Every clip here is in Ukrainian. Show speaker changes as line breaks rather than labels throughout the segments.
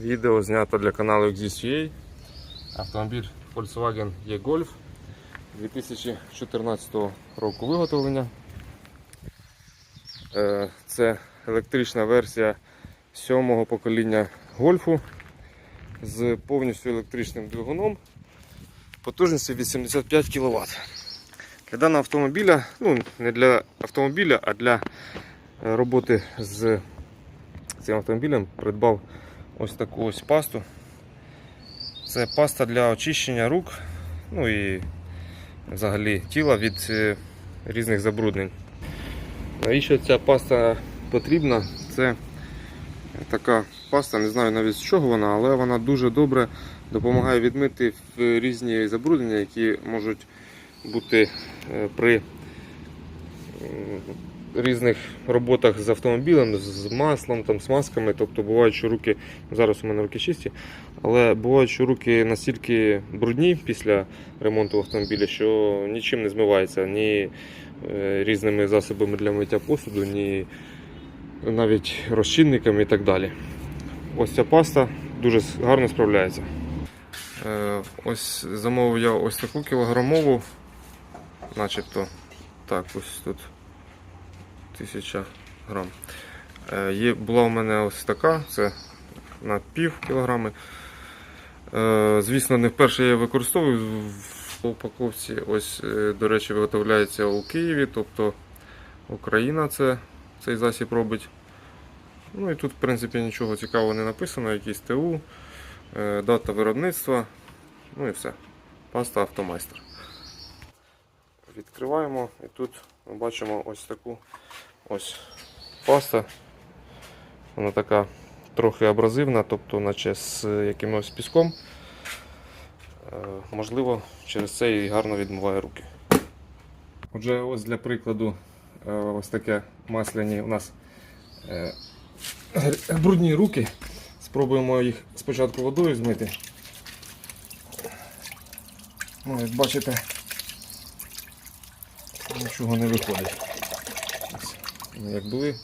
Відео знято для каналу Exist.ua. Автомобіль Volkswagen E-Golf 2014 року виготовлення. Е, Це електрична версія сьомого покоління гольфу з повністю електричним двигуном потужністю 85 кВт. Для даного автомобіля, ну не для автомобіля, а для е, роботи з цим автомобілем придбав ось таку ось пасту. Це паста для очищення рук, ну і взагалі тіла від е, різних забруднень. Навіщо ця паста потрібна? Це така паста, не знаю навіть з чого вона, але вона дуже добре допомагає відмити різні забруднення, які можуть бути е, при різних роботах з автомобілем, з маслом, там, з масками. Тобто бувають, що руки, зараз у мене руки чисті, але бувають, що руки настільки брудні після ремонту автомобіля, що нічим не змивається, ні е, різними засобами для миття посуду, ні навіть розчинниками і так далі. Ось ця паста дуже гарно справляється. Е, Ось замовив я ось таку кілограмову, начебто. Так, ось тут 1000 грам. Е, Є, була у мене ось така, це на пів кілограми. Е, Звісно, не вперше я використовую в упаковці. Ось, е, до речі, виготовляється у Києві, тобто Україна це, цей засіб робить. Ну і тут, в принципі, нічого цікавого не написано, якийсь ТУ, дата виробництва, ну і все. Паста автомайстер. Відкриваємо і тут ми бачимо ось таку ось паста. Вона така трохи абразивна, тобто наче з якимось піском. Е, Можливо, через це і гарно відмиває руки. Отже, ось для прикладу, е, ось таке масляні у нас е, брудні руки. Спробуємо їх спочатку водою змити. Ну, як бачите, нічого не виходить. Вони як були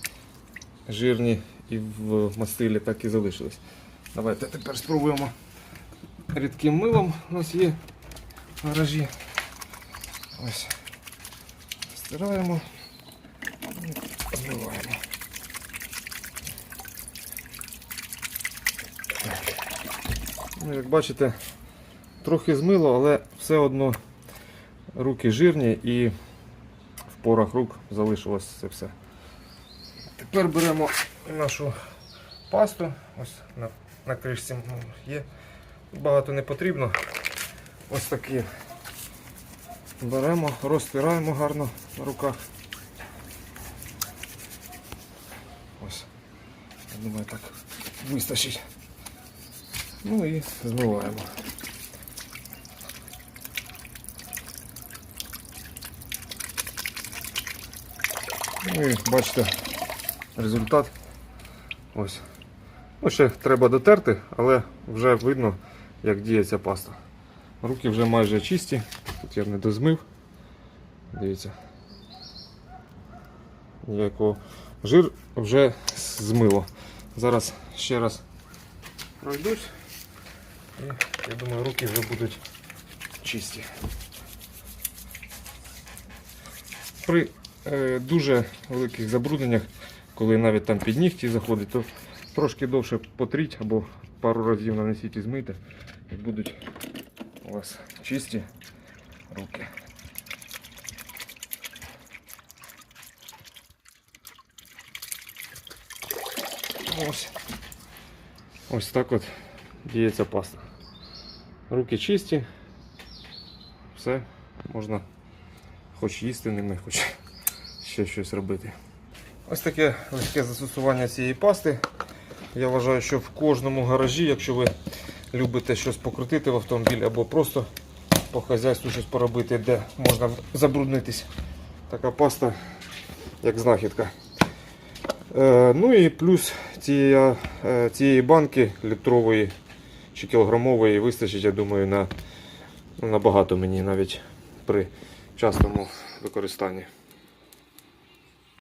жирні і в мастилі, так і залишились. Давайте тепер спробуємо рідким милом. У нас є в гаражі. Ось. Стираємо і змиваємо. Ну, як бачите, трохи змило, але все одно руки жирні і порах рук залишилось це все. Тепер беремо нашу пасту. Ось на, на кришці ну, є. Багато не потрібно. Ось такі. Беремо, розтираємо гарно на руках. Ось. Я думаю, так вистачить. Ну і змиваємо. Ну і бачите, результат. Ось. Ну, ще треба дотерти, але вже видно, як діє ця паста. Руки вже майже чисті. Тут я не дозмив. Дивіться. Ніякого жир вже змило. Зараз ще раз пройдусь. І я думаю, руки вже будуть чисті. При дуже великих забрудненнях, коли навіть там під нігті заходить, то трошки довше потріть або пару разів нанесіть і змийте, і будуть у вас чисті руки. Ось. Ось так от діється паста. Руки чисті, все, можна хоч їсти ними, хоч ще щось робити. Ось таке легке застосування цієї пасти. Я вважаю, що в кожному гаражі, якщо ви любите щось покрутити в автомобілі або просто по хазяйству щось поробити, де можна забруднитись, така паста, як знахідка. Е, ну і плюс цієї, е, цієї банки літрової чи кілограмової вистачить, я думаю, на ну, набагато мені навіть при частому використанні.